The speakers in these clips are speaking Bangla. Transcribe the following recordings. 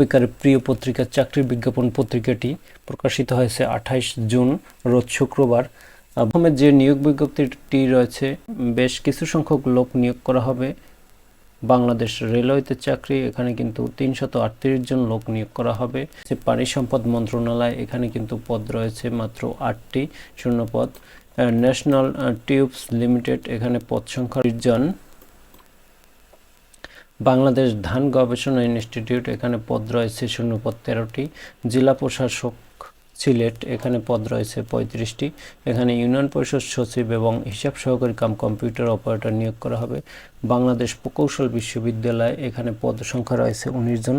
বেকারের প্রিয় পত্রিকা, চাকরির বিজ্ঞাপন পত্রিকাটি প্রকাশিত হয়েছে আঠাইশ জুন, রোজ শুক্রবার। প্রথমে যে নিয়োগ বিজ্ঞপ্তিটি রয়েছে, বেশ কিছু সংখ্যক লোক নিয়োগ করা হবে। বাংলাদেশ রেলওয়েতে চাকরি, এখানে কিন্তু তিনশত আটত্রিশ জন লোক নিয়োগ করা হবে। যে পানি সম্পদ মন্ত্রণালয়, এখানে কিন্তু পদ রয়েছে মাত্র আটটি শূন্য পদ। ন্যাশনাল টিউবস লিমিটেড, এখানে পদ সংখ্যা জন। বাংলাদেশ ধান গবেষণা ইনস্টিটিউট, এখানে পদ রয়েছে শূন্যপদ তেরোটি। জেলা প্রশাসক সিলেট, এখানে পদ রয়েছে পঁয়ত্রিশটি। এখানে ইউনিয়ন পরিষদ সচিব এবং হিসাব সহকারী কাম কম্পিউটার অপারেটর নিয়োগ করা হবে। বাংলাদেশ প্রকৌশল বিশ্ববিদ্যালয়, এখানে পদ সংখ্যা রয়েছে উনিশ জন।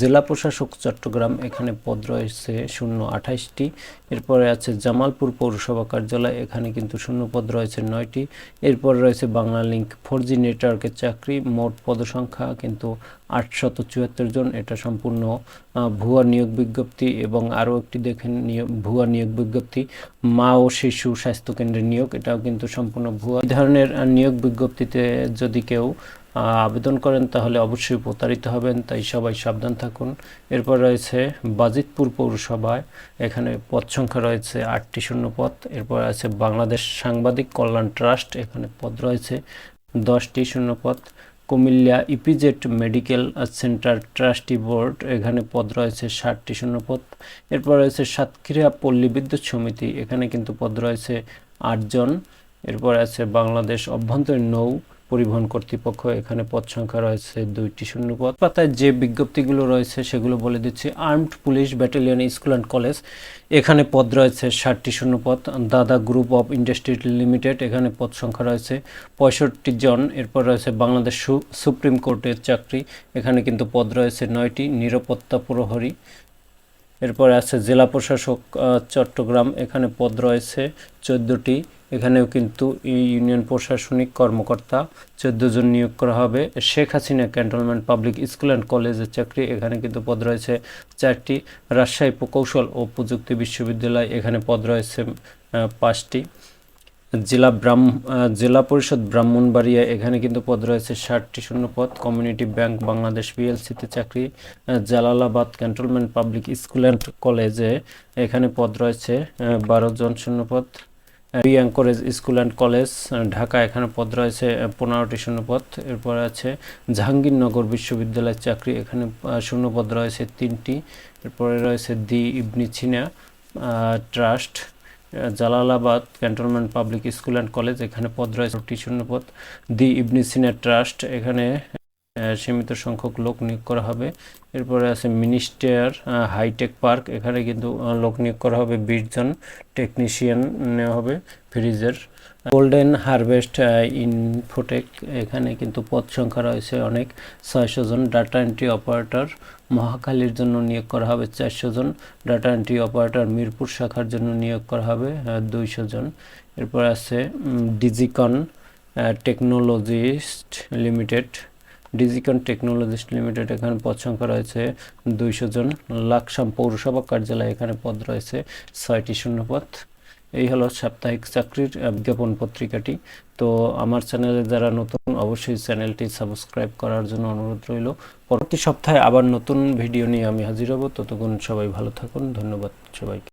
জেলা প্রশাসক চট্টগ্রাম, এখানে পদ রয়েছে শূন্য আঠাইশটি। এরপরে আছে জামালপুর পৌরসভা কার্যালয়, এখানে কিন্তু শূন্য পদ রয়েছে নয়টি। এরপর রয়েছে বাংলা লিঙ্ক ফোর জি নেটওয়ার্কের চাকরি, মোট পদসংখ্যা কিন্তু আটশত চুয়াত্তর জন। এটা সম্পূর্ণ ভুয়া নিয়োগ বিজ্ঞপ্তি এবং আরও একটি দেখেন ভুয়া নিয়োগ বিজ্ঞপ্তি, মা ও শিশু স্বাস্থ্য কেন্দ্রের নিয়োগ। এটাও কিন্তু সম্পূর্ণ ভুয়া। ধরনের নিয়োগ বিজ্ঞপ্তিতে যদি কেউ আবেদন করেন, তাহলে অবশ্যই প্রতারিত হবেন, তাই সবাই সাবধান থাকুন। এরপর রয়েছে বাজিতপুর পৌরসভায়, এখানে পদ সংখ্যা রয়েছে আটটি শূন্য পদ। এরপর আছে বাংলাদেশ সাংবাদিক কল্যাণ ট্রাস্ট, এখানে পদ রয়েছে দশটি শূন্য পদ। Comilla EPZ medical centre trustee board, এখানে পদ রয়েছে ষাটটি শূন্য পদ। এরপর রয়েছে সাতক্ষীরা পল্লী বিদ্যুৎ সমিতি, এখানে কিন্তু পদ রয়েছে আটজন। এরপর আছে বাংলাদেশ অভ্যন্তরীণ নৌ পরিবহন কর্তৃপক্ষ এখানে পদ সংখ্যা রয়েছে দুইটি শূন্য পদ। পাতায় যে বিজ্ঞপ্তিগুলো রয়েছে সেগুলো বলে দিচ্ছি। Armed police battalion school and college, এখানে পদ রয়েছে ষাটটি শূন্য পদ। দাদা গ্রুপ অফ ইন্ডাস্ট্রি লিমিটেড, এখানে পদ সংখ্যা রয়েছে পঁয়ষট্টি জন। এরপর রয়েছে বাংলাদেশ সুপ্রিম কোর্টের চাকরি, এখানে কিন্তু পদ রয়েছে নয়টি, নিরাপত্তা প্রহরী এরপরে আছে জেলা প্রশাসক চট্টগ্রাম, এখানে পদ রয়েছে চোদ্দোটি। এখানেও কিন্তু ইউনিয়ন প্রশাসনিক কর্মকর্তা চোদ্দ জন নিয়োগ করা হবে। Sheikh Hasina cantonment public school and কলেজের চাকরি, এখানে কিন্তু পদ রয়েছে চারটি। রাজশাহী প্রকৌশল ও প্রযুক্তি বিশ্ববিদ্যালয়, এখানে পদ রয়েছে পাঁচটি। জেলা ব্রাহ্ম জেলা পরিষদ ব্রাহ্মণবাড়িয়া এখানে কিন্তু পদ রয়েছে ষাটটি শূন্য পদ কমিউনিটি ব্যাংক বাংলাদেশ বিএলসিতে চাকরি Jalalabad cantonment public school and কলেজে এখানে পদ রয়েছে বারো জন শূন্য পদ B anchorage school and college Dhaka এখানে পদ রয়েছে পনেরোটি শূন্য পদ এরপর আছে জাহাঙ্গীরনগর বিশ্ববিদ্যালয়ের চাকরি এখানে আহ, শূন্য পদ রয়েছে তিনটি। এরপরে রয়েছে the Ibn Sina trust. Jalalabad cantonment public school and college, এখানে পদ রয়েছে শূন্য পদ দি ইবনি সিনা ট্রাস্ট, এখানে সীমিত সংখ্যক লোক নিয়োগ করা হবে। এরপরে আছে মিনিস্টার হাইটেক পার্ক, এখানে কিন্তু লোক নিয়োগ করা হবে। বিশ জন টেকনিশিয়ান নেওয়া হবে ফ্রিজের। গোল্ডেন হারভেস্ট ইনফোটেক, এখানে কিন্তু পদ সংখ্যা রয়েছে অনেক। ছয়শো জন ডাটা এন্ট্রি অপারেটর মহাখালীর জন্য নিয়োগ করা হবে। চারশো জন ডাটা এন্ট্রি অপারেটর মিরপুর শাখার জন্য নিয়োগ করা হবে দুইশো জন। এরপর আছে Digicon technologist limited. Digicon technologist limited এখানে পদ সংখ্যা রয়েছে দুইশো জন। লাকসাম পৌরসভা কার্যালয় এখানে পদ রয়েছে ছয়টি শূন্য পদ এই হলো সাপ্তাহিক চাকরির বিজ্ঞাপন পত্রিকাটি। তো আমার চ্যানেলে যারা নতুন, অবশ্যই চ্যানেলটি সাবস্ক্রাইব করার জন্য অনুরোধ রইল। পরবর্তী সপ্তাহে আবার নতুন ভিডিও নিয়ে আমি হাজির হব। ততক্ষণ সবাই ভালো থাকুন। ধন্যবাদ সবাইকে।